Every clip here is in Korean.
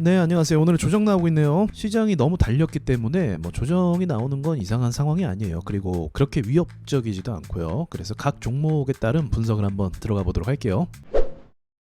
네, 안녕하세요. 오늘은 조정 나오고 있네요. 시장이 너무 달렸기 때문에 뭐 조정이 나오는 건 이상한 상황이 아니에요. 그리고 그렇게 위협적이지도 않고요. 그래서 각 종목에 따른 분석을 한번 들어가 보도록 할게요.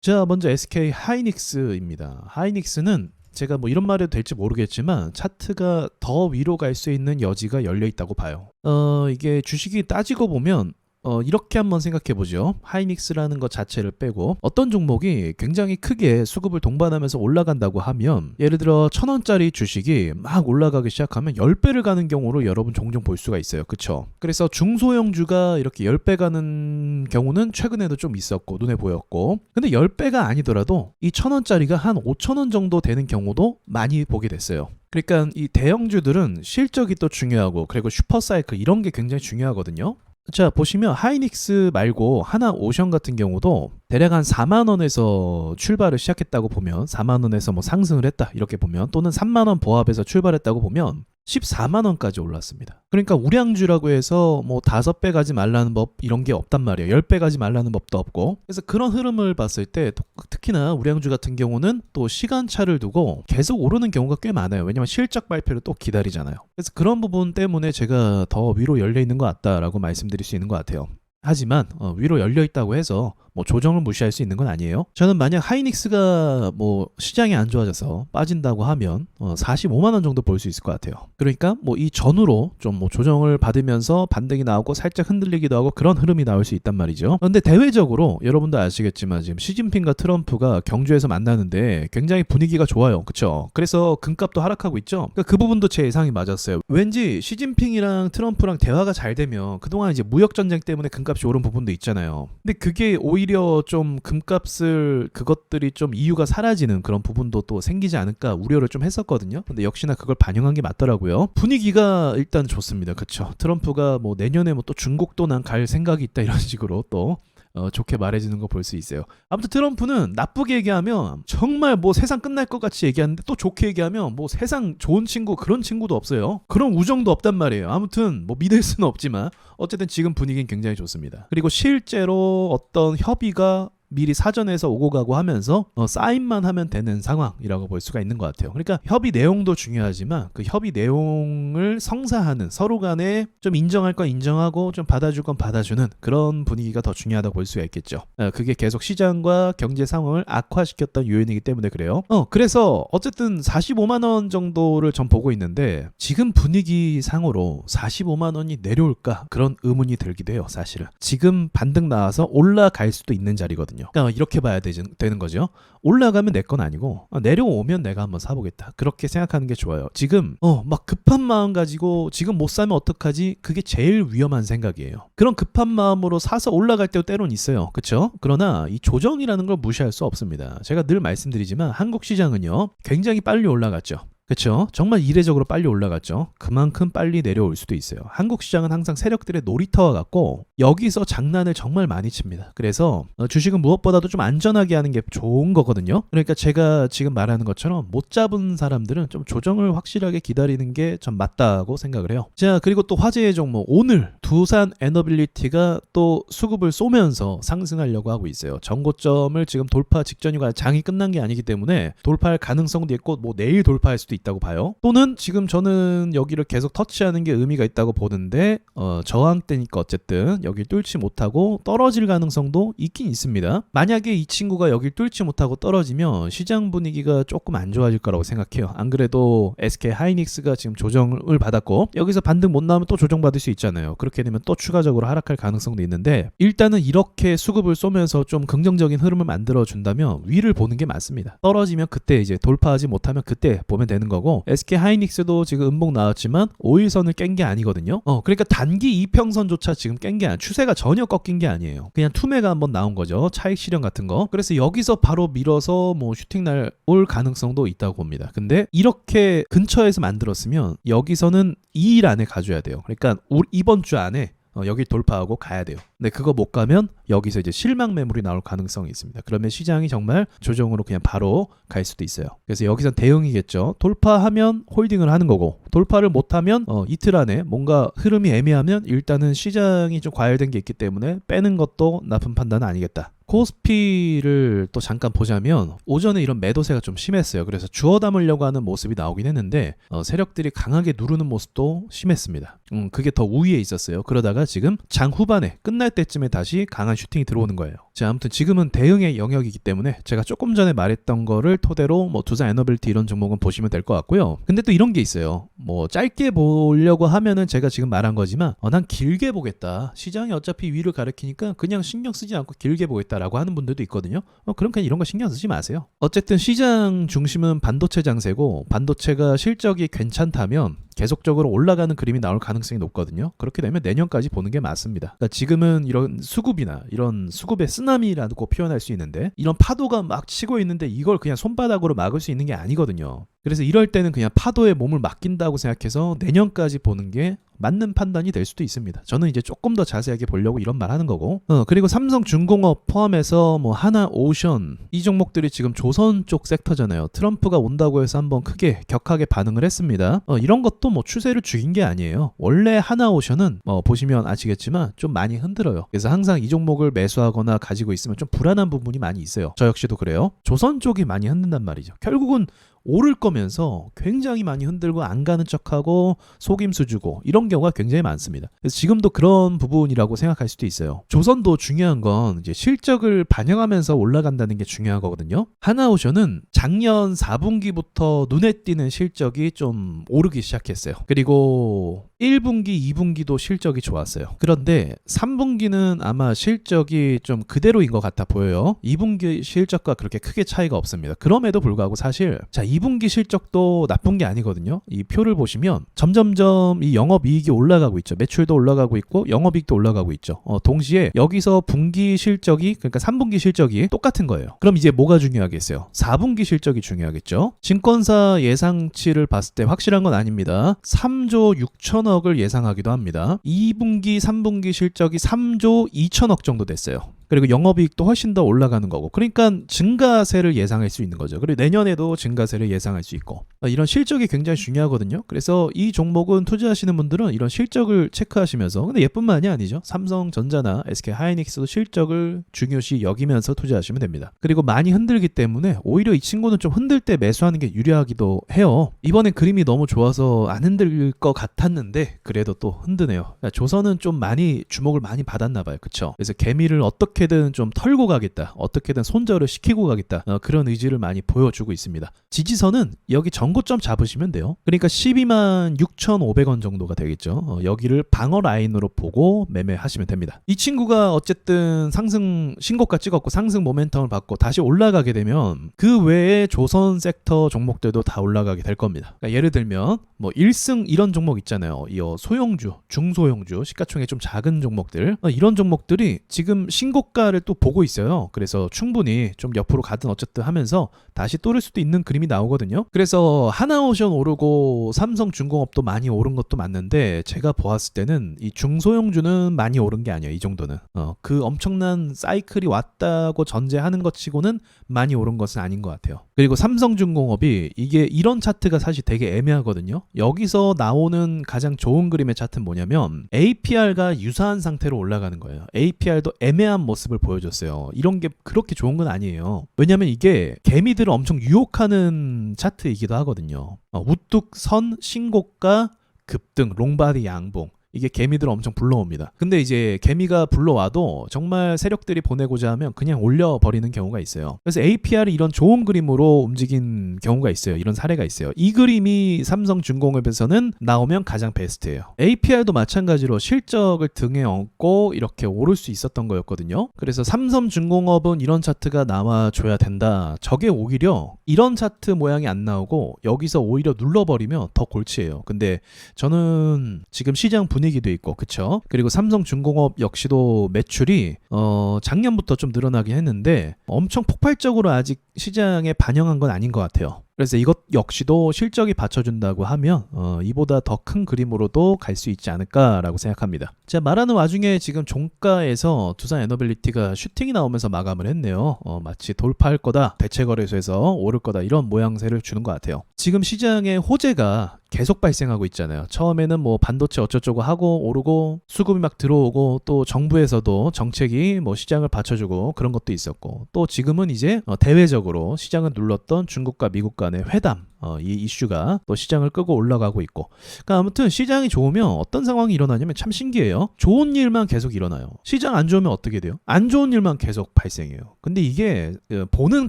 자, 먼저 SK 하이닉스입니다. 하이닉스는 제가 뭐 이런 말해도 될지 모르겠지만 차트가 더 위로 갈 수 있는 여지가 열려 있다고 봐요. 어, 이게 주식이 따지고 보면 어, 이렇게 한번 생각해 보죠. 하이닉스라는 것 자체를 빼고 어떤 종목이 굉장히 크게 수급을 동반하면서 올라간다고 하면 예를 들어 천 원짜리 주식이 막 올라가기 시작하면 10배를 가는 경우로 여러분 종종 볼 수가 있어요. 그쵸? 그래서 중소형주가 이렇게 10배 가는 경우는 최근에도 좀 있었고 눈에 보였고 근데 10배가 아니더라도 이 천 원짜리가 한 5천 원 정도 되는 경우도 많이 보게 됐어요. 그러니까 이 대형주들은 실적이 또 중요하고 그리고 슈퍼사이클 이런 게 굉장히 중요하거든요. 자 보시면 하이닉스 말고 하나 오션 같은 경우도 대략 한 4만 원에서 출발을 시작했다고 보면 4만 원에서 뭐 상승을 했다 이렇게 보면 또는 3만 원 보합에서 출발했다고 보면 14만 원까지 올랐습니다. 그러니까 우량주라고 해서 뭐 5배 가지 말라는 법 이런 게 없단 말이에요. 10배 가지 말라는 법도 없고. 그래서 그런 흐름을 봤을 때 또- 특히나 우량주 같은 경우는 또 시간차를 두고 계속 오르는 경우가 꽤 많아요. 왜냐면 실적 발표를 또 기다리잖아요. 그래서 그런 부분 때문에 제가 더 위로 열려 있는 것 같다라고 말씀드릴 수 있는 것 같아요. 하지만 어, 위로 열려 있다고 해서 뭐 조정을 무시할 수 있는 건 아니에요. 저는 만약 하이닉스가 뭐 시장이 안 좋아져서 빠진다고 하면 어, 45만 원 정도 볼 수 있을 것 같아요. 그러니까 뭐 이 전후로 좀 뭐 조정을 받으면서 반등이 나오고 살짝 흔들리기도 하고 그런 흐름이 나올 수 있단 말이죠. 근데 대외적으로 여러분도 아시겠지만 지금 시진핑과 트럼프가 경주에서 만나는데 굉장히 분위기가 좋아요. 그렇죠? 그래서 금값도 하락하고 있죠. 그러니까 그 부분도 제 예상이 맞았어요. 왠지 시진핑이랑 트럼프랑 대화가 잘 되면 그동안 이제 무역 전쟁 때문에 금값 이 오른 부분도 있잖아요. 근데 그게 오히려 좀 금값을 그것들이 좀 이유가 사라지는 그런 부분도 또 생기지 않을까 우려를 좀 했었거든요. 근데 역시나 그걸 반영한 게 맞더라고요. 분위기가 일단 좋습니다. 그쵸? 트럼프가 뭐 내년에 뭐 또 중국도 난 갈 생각이 있다 이런 식으로 또 어, 좋게 말해주는 거 볼 수 있어요. 아무튼 트럼프는 나쁘게 얘기하면 정말 뭐 세상 끝날 것 같이 얘기하는데 또 좋게 얘기하면 뭐 세상 좋은 친구 그런 친구도 없어요. 그런 우정도 없단 말이에요. 아무튼 뭐 믿을 수는 없지만 어쨌든 지금 분위기는 굉장히 좋습니다. 그리고 실제로 어떤 협의가 미리 사전에서 오고 가고 하면서 어, 사인만 하면 되는 상황이라고 볼 수가 있는 것 같아요. 그러니까 협의 내용도 중요하지만 그 협의 내용을 성사하는 서로 간에 좀 인정할 건 인정하고 좀 받아줄 건 받아주는 그런 분위기가 더 중요하다고 볼 수가 있겠죠. 어, 그게 계속 시장과 경제 상황을 악화시켰던 요인이기 때문에 그래요. 어, 그래서 어쨌든 45만 원 정도를 전 보고 있는데 지금 분위기 상으로 45만 원이 내려올까 그런 의문이 들기도 해요. 사실은 지금 반등 나와서 올라갈 수도 있는 자리거든요. 그러니까 이렇게 봐야 되는 거죠. 올라가면 내 건 아니고 어, 내려오면 내가 한번 사보겠다. 그렇게 생각하는 게 좋아요. 지금 어 막 급한 마음 가지고 지금 못 사면 어떡하지? 그게 제일 위험한 생각이에요. 그런 급한 마음으로 사서 올라갈 때도 때론 있어요. 그렇죠? 그러나 이 조정이라는 걸 무시할 수 없습니다. 제가 늘 말씀드리지만 한국 시장은요. 굉장히 빨리 올라갔죠. 그렇죠. 정말 이례적으로 빨리 올라갔죠. 그만큼 빨리 내려올 수도 있어요. 한국 시장은 항상 세력들의 놀이터와 같고 여기서 장난을 정말 많이 칩니다. 그래서 어, 주식은 무엇보다도 좀 안전하게 하는 게 좋은 거거든요. 그러니까 제가 지금 말하는 것처럼 못 잡은 사람들은 좀 조정을 확실하게 기다리는 게 전 맞다고 생각을 해요. 자 그리고 또 화제의 종목 오늘 두산 에너빌리티가 또 수급을 쏘면서 상승하려고 하고 있어요. 정고점을 지금 돌파 직전이고 장이 끝난 게 아니기 때문에 돌파할 가능성도 있고 뭐 내일 돌파할 수도 있 다고 봐요. 또는 지금 저는 여기를 계속 터치하는 게 의미가 있다고 보는데 어, 저항 때니까 어쨌든 여기 뚫지 못하고 떨어질 가능성도 있긴 있습니다. 만약에 이 친구가 여길 뚫지 못하고 떨어지면 시장 분위기가 조금 안 좋아질 거라고 생각해요. 안 그래도 SK 하이닉스가 지금 조정을 받았고 여기서 반등 못 나오면 또 조정받을 수 있잖아요. 그렇게 되면 또 추가적으로 하락할 가능성도 있는데 일단은 이렇게 수급을 쏘면서 좀 긍정적인 흐름을 만들어 준다면 위를 보는 게 맞습니다. 떨어지면 그때 이제 돌파하지 못하면 그때 보면 되는 거고 SK 하이닉스도 지금 음봉 나왔지만 5일선을 깬 게 아니거든요. 어 그러니까 단기 이평선조차 지금 깬 게 아니 추세가 전혀 꺾인 게 아니에요. 그냥 투매가 한번 나온 거죠. 차익 실현 같은 거. 그래서 여기서 바로 밀어서 뭐 슈팅 날 올 가능성도 있다고 봅니다. 근데 이렇게 근처에서 만들었으면 여기서는 2일 안에 가져야 돼요. 그러니까 올- 이번 주 안에 어, 여기 돌파하고 가야 돼요. 근데 그거 못 가면 여기서 이제 실망 매물이 나올 가능성이 있습니다. 그러면 시장이 정말 조정으로 그냥 바로 갈 수도 있어요. 그래서 여기선 대응이겠죠. 돌파하면 홀딩을 하는 거고 돌파를 못하면 어, 이틀 안에 뭔가 흐름이 애매하면 일단은 시장이 좀 과열된 게 있기 때문에 빼는 것도 나쁜 판단은 아니겠다. 코스피를 또 잠깐 보자면 오전에 이런 매도세가 좀 심했어요. 그래서 주워 담으려고 하는 모습이 나오긴 했는데 어, 세력들이 강하게 누르는 모습도 심했습니다. 음, 그게 더 우위에 있었어요. 그러다가 지금 장 후반에 끝날 때쯤에 다시 강한 슈팅이 들어오는 거예요. 자, 아무튼 지금은 대응의 영역이기 때문에 제가 조금 전에 말했던 거를 토대로 뭐 두산 에너빌티 이런 종목은 보시면 될 것 같고요. 근데 또 이런 게 있어요. 뭐 짧게 보려고 하면은 제가 지금 말한 거지만 어, 난 길게 보겠다. 시장이 어차피 위를 가리키니까 그냥 신경 쓰지 않고 길게 보겠다라고 하는 분들도 있거든요. 어, 그럼 그냥 이런 거 신경 쓰지 마세요. 어쨌든 시장 중심은 반도체 장세고 반도체가 실적이 괜찮다면 계속적으로 올라가는 그림이 나올 가능성이 높거든요. 그렇게 되면 내년까지 보는 게 맞습니다. 그러니까 지금은 이런 수급이나 이런 수급의 쓰나미라고 표현할 수 있는데 이런 파도가 막 치고 있는데 이걸 그냥 손바닥으로 막을 수 있는 게 아니거든요. 그래서 이럴 때는 그냥 파도에 몸을 맡긴다고 생각해서 내년까지 보는 게 맞는 판단이 될 수도 있습니다. 저는 이제 조금 더 자세하게 보려고 이런 말 하는 거고. 어, 그리고 삼성 중공업 포함해서 뭐 하나 오션 이 종목들이 지금 조선 쪽 섹터잖아요. 트럼프가 온다고 해서 한번 크게 격하게 반응을 했습니다. 어, 이런 것도 뭐 추세를 죽인 게 아니에요. 원래 하나 오션은 뭐 보시면 아시겠지만 좀 많이 흔들어요. 그래서 항상 이 종목을 매수하거나 가지고 있으면 좀 불안한 부분이 많이 있어요. 저 역시도 그래요. 조선 쪽이 많이 흔든단 말이죠. 결국은 오를 거면서 굉장히 많이 흔들고 안 가는 척하고 속임수 주고 이런 경우가 굉장히 많습니다. 그래서 지금도 그런 부분이라고 생각할 수도 있어요. 조선도 중요한 건 이제 실적을 반영하면서 올라간다는 게 중요한 거거든요. 하나오션은 작년 4분기부터 눈에 띄는 실적이 좀 오르기 시작했어요. 그리고 1분기, 2분기도 실적이 좋았어요. 그런데 3분기는 아마 실적이 좀 그대로인 것 같아 보여요. 2분기 실적과 그렇게 크게 차이가 없습니다. 그럼에도 불구하고 사실 자 2분기 실적도 나쁜 게 아니거든요. 이 표를 보시면 점점점 이 영업이익이 올라가고 있죠. 매출도 올라가고 있고 영업이익도 올라가고 있죠. 어, 동시에 여기서 분기 실적이 그러니까 3분기 실적이 똑같은 거예요. 그럼 이제 뭐가 중요하겠어요? 4분기 실적이 중요하겠죠. 증권사 예상치를 봤을 때 확실한 건 아닙니다. 3조 6천억 을 예상하기도 합니다. 2분기, 3분기 실적이 3조 2천억 정도 됐어요. 그리고 영업이익도 훨씬 더 올라가는 거고. 그러니까 증가세를 예상할 수 있는 거죠. 그리고 내년에도 증가세를 예상할 수 있고. 어, 이런 실적이 굉장히 중요하거든요. 그래서 이 종목은 투자하시는 분들은 이런 실적을 체크하시면서 근데 예뿐만이 아니죠. 삼성전자나 SK 하이닉스도 실적을 중요시 여기면서 투자하시면 됩니다. 그리고 많이 흔들기 때문에 오히려 이 친구는 좀 흔들 때 매수하는 게 유리하기도 해요. 이번엔 그림이 너무 좋아서 안 흔들 것 같았는데 그래도 또 흔드네요. 그러니까 조선은 좀 많이 주목을 많이 받았나 봐요. 그쵸? 그래서 개미를 어떻게 어떻게든 좀 털고 가겠다. 어떻게든 손절을 시키고 가겠다. 어, 그런 의지를 많이 보여주고 있습니다. 지지선은 여기 전고점 잡으시면 돼요. 그러니까 12만 6,500원 정도가 되겠죠. 어, 여기를 방어 라인으로 보고 매매하시면 됩니다. 이 친구가 어쨌든 상승 신고가 찍었고 상승 모멘텀을 받고 다시 올라가게 되면 그 외에 조선 섹터 종목들도 다 올라가게 될 겁니다. 그러니까 예를 들면 뭐 1승 이런 종목 있잖아요. 이 소형주, 중소형주, 시가총액 좀 작은 종목들 어, 이런 종목들이 지금 신고 고가를 또 보고 있어요. 그래서 충분히 좀 옆으로 가든 어쨌든 하면서 다시 또를 수도 있는 그림이 나오거든요. 그래서 하나오션 오르고 삼성중공업도 많이 오른 것도 맞는데 제가 보았을 때는 이 중소형주는 많이 오른 게 아니에요. 이 정도는. 어, 그 엄청난 사이클이 왔다고 전제하는 것 치고는 많이 오른 것은 아닌 것 같아요. 그리고 삼성중공업이 이게 이런 차트가 사실 되게 애매하거든요. 여기서 나오는 가장 좋은 그림의 차트는 뭐냐면 APR가 유사한 상태로 올라가는 거예요. APR도 애매한 모습 을 보여줬어요. 이런 게 그렇게 좋은 건 아니에요. 왜냐면 이게 개미들을 엄청 유혹하는 차트이기도 하거든요. 어, 우뚝 선 신고가 급등 롱바디 양봉 이게 개미들을 엄청 불러옵니다. 근데 이제 개미가 불러와도 정말 세력들이 보내고자 하면 그냥 올려버리는 경우가 있어요. 그래서 APR이 이런 좋은 그림으로 움직인 경우가 있어요. 이런 사례가 있어요. 이 그림이 삼성중공업에서는 나오면 가장 베스트예요. APR도 마찬가지로 실적을 등에 업고 이렇게 오를 수 있었던 거였거든요. 그래서 삼성중공업은 이런 차트가 나와줘야 된다. 저게 오히려 이런 차트 모양이 안 나오고 여기서 오히려 눌러버리면 더 골치예요. 근데 저는 지금 시장 분 분위기도 있고 그쵸? 그리고 삼성중공업 역시도 매출이 어 작년부터 좀 늘어나긴 했는데 엄청 폭발적으로 아직 시장에 반영한 건 아닌 것 같아요 그래서 이것 역시도 실적이 받쳐준다고 하면 어, 이보다 더 큰 그림으로도 갈 수 있지 않을까라고 생각합니다. 자 말하는 와중에 지금 종가에서 두산 에너빌리티가 슈팅이 나오면서 마감을 했네요. 어, 마치 돌파할 거다, 대체 거래소에서 오를 거다 이런 모양새를 주는 것 같아요. 지금 시장에 호재가 계속 발생하고 있잖아요. 처음에는 뭐 반도체 어쩌고저쩌고 하고 오르고 수급이 막 들어오고 또 정부에서도 정책이 뭐 시장을 받쳐주고 그런 것도 있었고 또 지금은 이제 어, 대외적으로 시장을 눌렀던 중국과 미국 간의 회담 어, 이 이슈가 또 시장을 끄고 올라가고 있고 그러니까 아무튼 시장이 좋으면 어떤 상황이 일어나냐면 참 신기해요. 좋은 일만 계속 일어나요. 시장 안 좋으면 어떻게 돼요? 안 좋은 일만 계속 발생해요. 근데 이게 어, 보는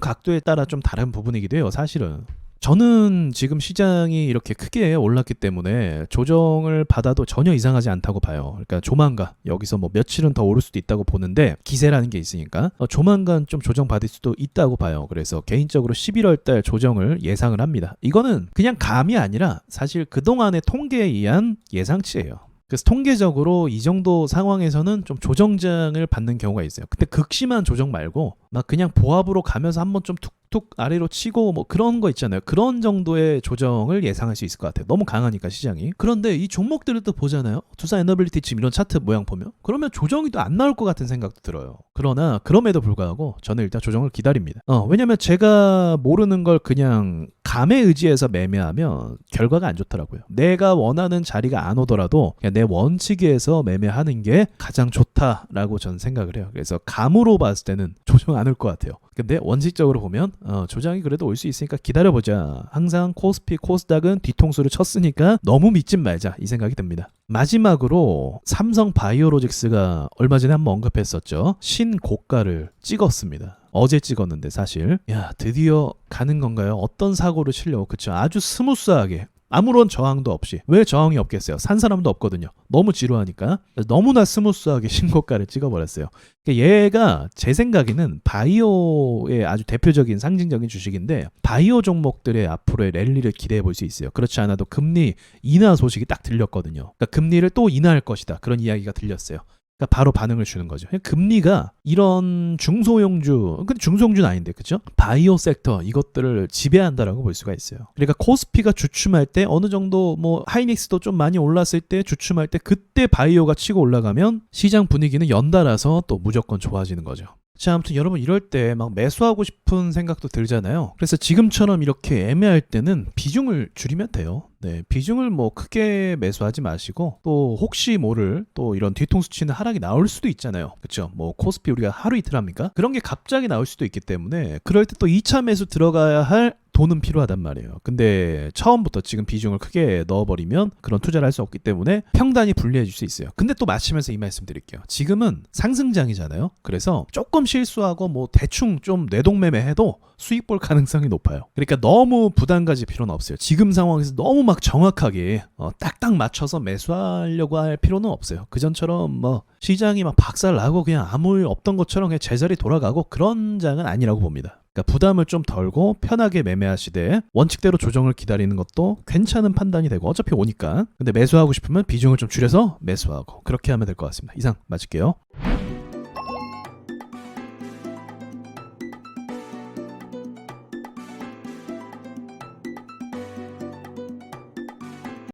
각도에 따라 좀 다른 부분이기도 해요. 사실은. 저는 지금 시장이 이렇게 크게 올랐기 때문에 조정을 받아도 전혀 이상하지 않다고 봐요. 그러니까 조만간 여기서 뭐 며칠은 더 오를 수도 있다고 보는데 기세라는 게 있으니까 어, 조만간 좀 조정 받을 수도 있다고 봐요. 그래서 개인적으로 11월 달 조정을 예상을 합니다. 이거는 그냥 감이 아니라 사실 그동안의 통계에 의한 예상치예요. 그래서 통계적으로 이 정도 상황에서는 좀 조정장을 받는 경우가 있어요. 근데 극심한 조정 말고 막 그냥 보합으로 가면서 한번 좀 툭 툭 아래로 치고 뭐 그런 거 있잖아요. 그런 정도의 조정을 예상할 수 있을 것 같아요. 너무 강하니까 시장이. 그런데 이 종목들을 또 보잖아요. 두산 에너빌리티 지금 이런 차트 모양 보면 그러면 조정이 또 안 나올 것 같은 생각도 들어요. 그러나 그럼에도 불구하고 저는 일단 조정을 기다립니다. 어, 왜냐면 제가 모르는 걸 그냥 감에 의지해서 매매하면 결과가 안 좋더라고요. 내가 원하는 자리가 안 오더라도 내 원칙에서 매매하는 게 가장 좋다라고 저는 생각을 해요. 그래서 감으로 봤을 때는 조정 안 올 것 같아요. 근데 원칙적으로 보면 어, 조정이 그래도 올 수 있으니까 기다려보자. 항상 코스피, 코스닥은 뒤통수를 쳤으니까 너무 믿진 말자 이 생각이 듭니다. 마지막으로 삼성 바이오로직스가 얼마 전에 한번 언급했었죠. 신고가를 찍었습니다. 어제 찍었는데 사실 야 드디어 가는 건가요? 어떤 사고를 치려고 그쵸 아주 스무스하게 아무런 저항도 없이 왜 저항이 없겠어요? 산 사람도 없거든요. 너무 지루하니까 너무나 스무스하게 신고가를 찍어버렸어요. 그러니까 얘가 제 생각에는 바이오의 아주 대표적인 상징적인 주식인데 바이오 종목들의 앞으로의 랠리를 기대해 볼 수 있어요. 그렇지 않아도 금리 인하 소식이 딱 들렸거든요. 그러니까 금리를 또 인하할 것이다 그런 이야기가 들렸어요. 그러니까 바로 반응을 주는 거죠. 금리가 이런 중소형주, 근데 중소형주는 아닌데, 그죠? 바이오 섹터 이것들을 지배한다라고 볼 수가 있어요. 그러니까 코스피가 주춤할 때 어느 정도 뭐 하이닉스도 좀 많이 올랐을 때 주춤할 때 그때 바이오가 치고 올라가면 시장 분위기는 연달아서 또 무조건 좋아지는 거죠. 자, 아무튼 여러분 이럴 때 막 매수하고 싶은 생각도 들잖아요. 그래서 지금처럼 이렇게 애매할 때는 비중을 줄이면 돼요. 네, 비중을 뭐 크게 매수하지 마시고 또 혹시 모를 또 이런 뒤통수 치는 하락이 나올 수도 있잖아요. 그렇죠? 뭐 코스피 우리가 하루 이틀 합니까? 그런 게 갑자기 나올 수도 있기 때문에 그럴 때 또 2차 매수 들어가야 할 돈은 필요하단 말이에요. 근데 처음부터 지금 비중을 크게 넣어버리면 그런 투자를 할 수 없기 때문에 평단이 불리해질 수 있어요. 근데 또 마치면서 이 말씀 드릴게요. 지금은 상승장이잖아요. 그래서 조금 실수하고 뭐 대충 좀 뇌동매매 해도 수익 볼 가능성이 높아요. 그러니까 너무 부담 가질 필요는 없어요. 지금 상황에서 너무 막 정확하게 어, 딱딱 맞춰서 매수하려고 할 필요는 없어요. 그전처럼 뭐 시장이 막 박살 나고 그냥 아무 일 없던 것처럼 그냥 제자리 돌아가고 그런 장은 아니라고 봅니다. 그러니까 부담을 좀 덜고 편하게 매매하시되 원칙대로 조정을 기다리는 것도 괜찮은 판단이 되고 어차피 오니까 근데 매수하고 싶으면 비중을 좀 줄여서 매수하고 그렇게 하면 될 것 같습니다. 이상 마칠게요.